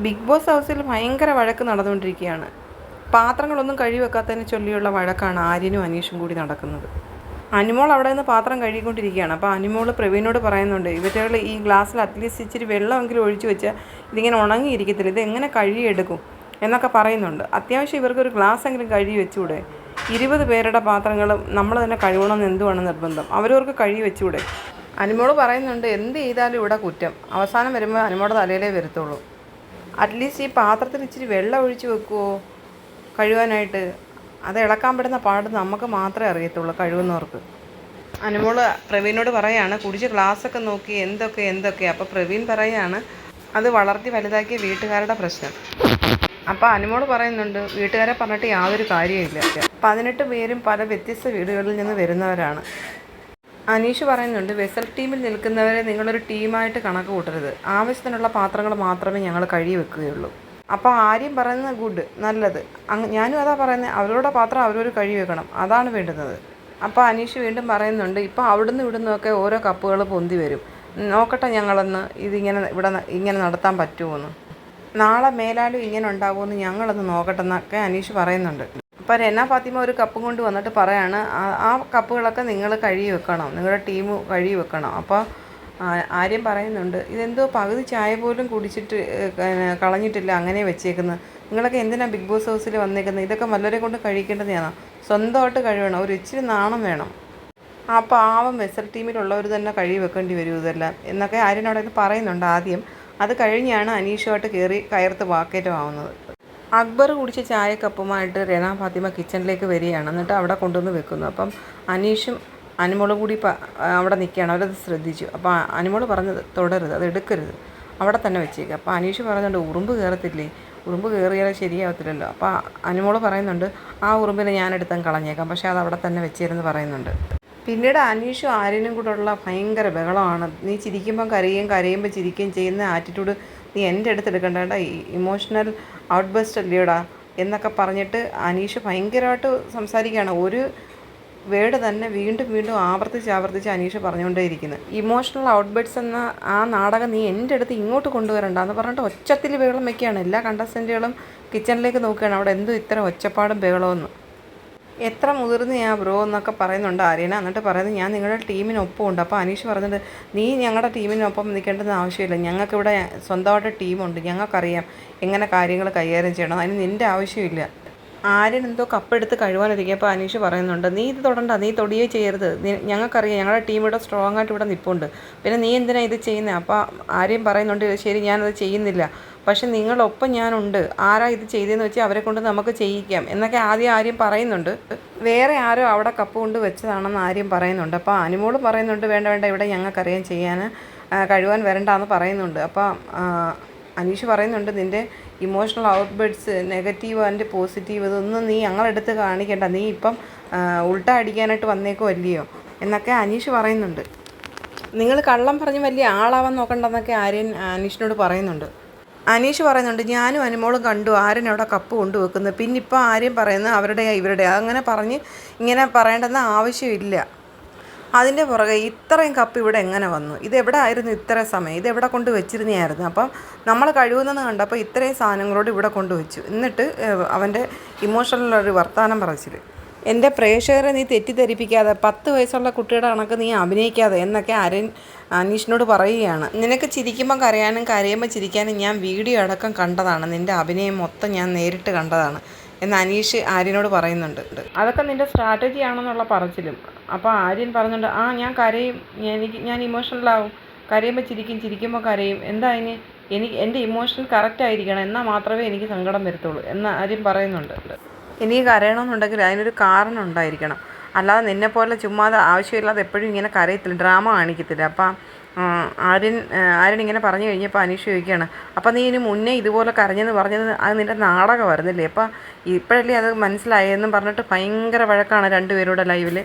Big boss ഹൗസിൽ ഭയങ്കര വഴക്ക് നടന്നുകൊണ്ടിരിക്കുകയാണ്. പാത്രങ്ങളൊന്നും കഴുകി വെക്കാത്തതിനെ ചൊല്ലിയുള്ള വഴക്കാണ് ആര്യനും അനീഷും കൂടി നടക്കുന്നത്. അനുമോൾ അവിടെ നിന്ന് പാത്രം കഴുകിക്കൊണ്ടിരിക്കുകയാണ്. അപ്പോൾ അനുമോൾ പ്രവീണോട് പറയുന്നുണ്ട് ഇവറ്റകൾ ഈ ഗ്ലാസ്സിൽ അറ്റ്ലീസ്റ്റ് ഇച്ചിരി വെള്ളമെങ്കിലും ഒഴിച്ചു വെച്ചാൽ ഇതിങ്ങനെ ഉണങ്ങിയിരിക്കത്തില്ല ഇത് എങ്ങനെ കഴുകിയെടുക്കും? എന്നൊക്കെ പറയുന്നുണ്ട്. അത്യാവശ്യം ഇവർക്ക് ഒരു ഗ്ലാസ് എങ്കിലും കഴുകി വെച്ചുകൂടെ? ഇരുപത് പേരുടെ പാത്രങ്ങൾ നമ്മൾ തന്നെ കഴുകണമെന്ന് എന്തുവാണ് നിർബന്ധം? അവരവർക്ക് കഴുകി വെച്ചുകൂടെ? അനുമോൾ പറയുന്നുണ്ട് എന്ത് ചെയ്താലും ഇവിടെ കുറ്റം. അവസാനം വരുമ്പോൾ അനുമോടെ തലയിലേ വരത്തുള്ളൂ. അറ്റ്ലീസ്റ്റ് ഈ പാത്രത്തിൽ ഇച്ചിരി വെള്ളം ഒഴിച്ച് വെക്കുമോ കഴുകാനായിട്ട്. അത് ഇളക്കാൻ പറ്റുന്ന പാട് നമുക്ക് മാത്രമേ അറിയത്തുള്ളൂ കഴുകുന്നവർക്ക്. അനുമോൾ പ്രവീണിനോട് പറയാണ് കുടിച്ച് ഗ്ലാസ്സൊക്കെ നോക്കി എന്തൊക്കെ എന്തൊക്കെ? അപ്പോൾ പ്രവീൺ പറയാണ് അത് വളർത്തി വലുതാക്കിയ വീട്ടുകാരുടെ പ്രശ്നം. അപ്പോൾ അനുമോൾ പറയുന്നുണ്ട് വീട്ടുകാരെ പറഞ്ഞിട്ട് യാതൊരു കാര്യമില്ല പതിനെട്ട് പേരും പല വ്യത്യസ്ത വീടുകളിൽ നിന്ന് വരുന്നവരാണ്. അനീഷ് പറയുന്നുണ്ട് വെസൽ ടീമിൽ നിൽക്കുന്നവരെ നിങ്ങളൊരു ടീമായിട്ട് കണക്ക് കൂട്ടരുത്. ആവശ്യത്തിനുള്ള പാത്രങ്ങൾ മാത്രമേ ഞങ്ങൾ കഴുകി വെക്കുകയുള്ളൂ. അപ്പോൾ ആര്യം പറയുന്നത് ഗുഡ് നല്ലത്. ഞാനും അതാ പറയുന്നത് അവരുടെ പാത്രം അവരൊരു കഴുകി വെക്കണം. അതാണ് വേണ്ടുന്നത്. അപ്പോൾ അനീഷ് വീണ്ടും പറയുന്നുണ്ട് ഇപ്പോൾ അവിടുന്ന് ഇവിടുന്നൊക്കെ ഓരോ കപ്പുകൾ പൊന്തി വരും. നോക്കട്ടെ ഞങ്ങളൊന്ന് ഇതിങ്ങനെ ഇവിടെ ഇങ്ങനെ നടത്താൻ പറ്റുമോ എന്ന്. നാളെ മേലാലും ഇങ്ങനെ ഉണ്ടാവുമെന്ന് ഞങ്ങളൊന്ന് നോക്കട്ടെ എന്നൊക്കെ അനീഷ് പറയുന്നുണ്ട്. അപ്പോൾ രന ഫാത്തിമ ഒരു കപ്പ് കൊണ്ട് വന്നിട്ട് പറയാണ് ആ- കപ്പുകളൊക്കെ നിങ്ങൾ കഴുകി വെക്കണം നിങ്ങളുടെ ടീം കഴുകി വെക്കണം. അപ്പോൾ ആര്യം പറയുന്നുണ്ട് ഇതെന്തോ പകുതി ചായ പോലും കുടിച്ചിട്ട് കളഞ്ഞിട്ടില്ല അങ്ങനെ വെച്ചേക്കുന്നത് നിങ്ങളൊക്കെ എന്തിനാ ബിഗ് ബോസ് ഹൗസിൽ വന്നേക്കുന്നത് ഇതൊക്കെ വല്ലവരെ കൊണ്ട് കഴിക്കേണ്ടതാണ് സ്വന്തമായിട്ട് കഴിയണം ഒരു ഇച്ചിരി നാണം വേണം. ആ പാവം വെസൽ ടീമിലുള്ളവർ തന്നെ കഴുകി വെക്കേണ്ടി വരും ഇതെല്ലാം എന്നൊക്കെ ആര്യൻ അവിടെ പറയുന്നുണ്ട് ആദ്യം. അത് കഴിഞ്ഞാണ് അനീഷുമായിട്ട് കയറി കയർത്ത് വാക്കേറ്റമാവുന്നത് അക്ബർ കുടിച്ച ചായക്കപ്പുമായിട്ട് രണ ഫാത്തിമ കിച്ചണിലേക്ക് വരികയാണ്. എന്നിട്ട് അവിടെ കൊണ്ടുവന്ന് വെക്കുന്നു. അപ്പം അനീഷും അനുമോളും കൂടി അവിടെ നിൽക്കുകയാണ്. അവരത് ശ്രദ്ധിച്ചു. അപ്പോൾ അനുമോൾ പറഞ്ഞത് തുടരുത്. അത് എടുക്കരുത്. അവിടെ തന്നെ വെച്ചേക്കുക അപ്പോൾ അനീഷ് പറയുന്നുണ്ട് ഉറുമ്പ് കയറത്തില്ലേ ഉറുമ്പ് കയറിയാൽ ശരിയാവത്തില്ലല്ലോ. അപ്പോൾ അനുമോൾ പറയുന്നുണ്ട് ആ ഉറുമ്പിനെ ഞാൻ എടുത്തങ്ങ് കളഞ്ഞേക്കാം. പക്ഷേ അത് അവിടെ തന്നെ വെച്ചേരെന്ന് പറയുന്നുണ്ട്. പിന്നീട് അനീഷും ആര്യനും ഉള്ള ഭയങ്കര ബഹളമാണ്. നീ ചിരിക്കുമ്പം കരയും കരയുമ്പോൾ ചിരിക്കുകയും ചെയ്യുന്ന ആറ്റിറ്റ്യൂഡ് നീ എന്റെ അടുത്ത് എടുക്കേണ്ട ഇമോഷണൽ ഔട്ട്ബസ്റ്റ് അല്ലയോടാ എന്നൊക്കെ പറഞ്ഞിട്ട് അനീഷ് ഭയങ്കരമായിട്ട് സംസാരിക്കുകയാണ്. ഒരു വേർഡ് തന്നെ വീണ്ടും വീണ്ടും ആവർത്തിച്ച് ആവർത്തിച്ച് അനീഷ് പറഞ്ഞുകൊണ്ടേയിരിക്കുന്നത് ഇമോഷണൽ ഔട്ട്ബേർഡ്സ് എന്ന ആ നാടകം നീ എന്റെ അടുത്ത് ഇങ്ങോട്ട് കൊണ്ടുവരണ്ട എന്ന് പറഞ്ഞിട്ട് ഒച്ചത്തിൽ ബഹളം വെക്കുകയാണ്. എല്ലാ കണ്ടസ്റ്റന്റുകളും കിച്ചണിലേക്ക് നോക്കുകയാണ്. അവിടെ എന്തോ ഇത്ര ഒച്ചപ്പാടും ബഹളമെന്ന് എത്ര മുതിർന്നയാ ബ്രോ എന്നൊക്കെ പറയുന്നുണ്ട് ആര്യന. എന്നിട്ട് പറയുന്നത് ഞാൻ നിങ്ങളുടെ ടീമിനൊപ്പം ഉണ്ട് അപ്പോൾ അനീഷ് പറഞ്ഞിട്ട് നീ ഞങ്ങളുടെ ടീമിനൊപ്പം നിൽക്കേണ്ടെന്ന് ആവശ്യമില്ല. ഞങ്ങൾക്കിവിടെ സ്വന്തമായിട്ട് ടീമുണ്ട്. ഞങ്ങൾക്കറിയാം എങ്ങനെ കാര്യങ്ങൾ കൈകാര്യം ചെയ്യണം. അതിന് നിന്റെ ആവശ്യമില്ല. ആര്യൻ കപ്പെടുത്ത് കഴുകാനിരിക്കുമ്പോൾ അനീഷ് പറയുന്നുണ്ട് നീ ഇത് തൊടണ്ട നീ തൊടിയേ ചെയ്യരുത്. ഞങ്ങൾക്കറിയാം ഞങ്ങളുടെ ടീം ഇവിടെ സ്ട്രോങ് ആയിട്ട് ഇവിടെ നിൽപ്പുണ്ട് പിന്നെ നീ എന്തിനാണ് ഇത് ചെയ്യുന്നത് അപ്പോൾ ആര്യൻ പറയുന്നുണ്ട് ശരി ഞാനത് ചെയ്യുന്നില്ല. പക്ഷെ നിങ്ങളൊപ്പം ഞാനുണ്ട്. ആരാ ഇത് ചെയ്തതെന്ന് വെച്ചാൽ അവരെ കൊണ്ട് നമുക്ക് ചെയ്യിക്കാം. എന്നൊക്കെ ആദ്യം ആര്യം പറയുന്നുണ്ട്. വേറെ ആരോ അവിടെ കപ്പ് കൊണ്ട് വെച്ചതാണെന്ന് ആര്യം പറയുന്നുണ്ട്. അപ്പോൾ അനുമോൾ പറയുന്നുണ്ട് വേണ്ട വേണ്ട ഇവിടെ ഞങ്ങൾക്കറിയാം ചെയ്യാൻ കഴിവാൻ വരണ്ടാന്ന് പറയുന്നുണ്ട്. അപ്പോൾ അനീഷ് പറയുന്നുണ്ട് നിന്റെ emotional outbursts negative and positive ഇതൊന്നും നീ ഞങ്ങളെടുത്ത് കാണിക്കേണ്ട. നീ ഇപ്പം ഉൾട്ട അടിക്കാനായിട്ട് വന്നേക്കോ അല്ലയോ? എന്നൊക്കെ അനീഷ് പറയുന്നുണ്ട്. നിങ്ങൾ കള്ളം പറഞ്ഞ് വലിയ ആളാവാൻ നോക്കണ്ടെന്നൊക്കെ ആര്യൻ അനീഷിനോട് പറയുന്നുണ്ട്. അനീഷ് പറയുന്നുണ്ട് ഞാനും അനുമോളും കണ്ടു ആര്യൻ അവിടെ കപ്പ് കൊണ്ടുവെക്കുന്നത് പിന്നെ ഇപ്പോൾ ആര്യം പറയുന്നത് അവരുടെ ഇവരുടെ. അങ്ങനെ പറഞ്ഞ് ഇങ്ങനെ പറയേണ്ടെന്ന് ആവശ്യമില്ല. അതിന്റെ പുറകെ ഇത്രയും കപ്പ് ഇവിടെ എങ്ങനെ വന്നു? ഇത് എവിടെ ആയിരുന്നു ഇത്ര സമയം? ഇത് എവിടെ കൊണ്ട് വെച്ചിരുന്നതായിരുന്നു? അപ്പം നമ്മൾ കഴിവുന്നെന്ന് കണ്ടപ്പോൾ ഇത്രയും സാധനങ്ങളോട് ഇവിടെ കൊണ്ടുവച്ചു എന്നിട്ട് അവന്റെ ഇമോഷണലൊരു വർത്തമാനം പറച്ചിൽ എന്റെ പ്രേക്ഷകരെ നീ തെറ്റിദ്ധരിപ്പിക്കാതെ പത്ത് വയസ്സുള്ള കുട്ടിയുടെ കണക്ക് നീ അഭിനയിക്കാതെ എന്നൊക്കെ അരൻ അനീഷിനോട് പറയുകയാണ്. നിനക്ക് ചിരിക്കുമ്പോൾ കരയാനും കരയുമ്പോൾ ചിരിക്കാനും ഞാൻ വീഡിയോ അടക്കം കണ്ടതാണ്. നിന്റെ അഭിനയം മൊത്തം ഞാൻ നേരിട്ട് കണ്ടതാണ്. എന്ന് അനീഷ് ആര്യനോട് പറയുന്നുണ്ട്. അതൊക്കെ നിന്റെ സ്ട്രാറ്റജി ആണെന്നുള്ള പറച്ചിലും. അപ്പോൾ ആര്യൻ പറഞ്ഞുണ്ട് ആ ഞാൻ കരയും. എനിക്ക് ഞാൻ ഇമോഷണലാവും കരയുമ്പോൾ ചിരിക്കും ചിരിക്കുമ്പോൾ കരയും. എന്താ ഇനി? എനിക്ക് എന്റെ ഇമോഷൻ കറക്റ്റ് ആയിരിക്കണം. എന്നാൽ മാത്രമേ എനിക്ക് സങ്കടം വരത്തുള്ളൂ. എന്ന് ആര്യൻ പറയുന്നുണ്ട്. എനിക്ക് കരയണമെന്നുണ്ടെങ്കിൽ അതിനൊരു കാരണം ഉണ്ടായിരിക്കണം. അല്ലാതെ നിന്നെപ്പോലെ ചുമ്മാതെ ആവശ്യമില്ലാതെ എപ്പോഴും ഇങ്ങനെ കരയത്തില്ല ഡ്രാമ കാണിക്കത്തില്ല. അപ്പം ആരിൻ ആര്യൻ ഇങ്ങനെ പറഞ്ഞു കഴിഞ്ഞപ്പോൾ അനീഷ് ചോദിക്കുകയാണ് അപ്പം നീ ഇനി മുന്നേ ഇതുപോലെ കരഞ്ഞെന്ന് പറഞ്ഞത് അത് നിന്റെ നാടകം വരുന്നില്ലേ അപ്പം ഇപ്പോഴല്ലേ അത് മനസ്സിലായെന്നും പറഞ്ഞിട്ട് ഭയങ്കര വഴക്കാണ് രണ്ടുപേരുടെ ലൈവിൽ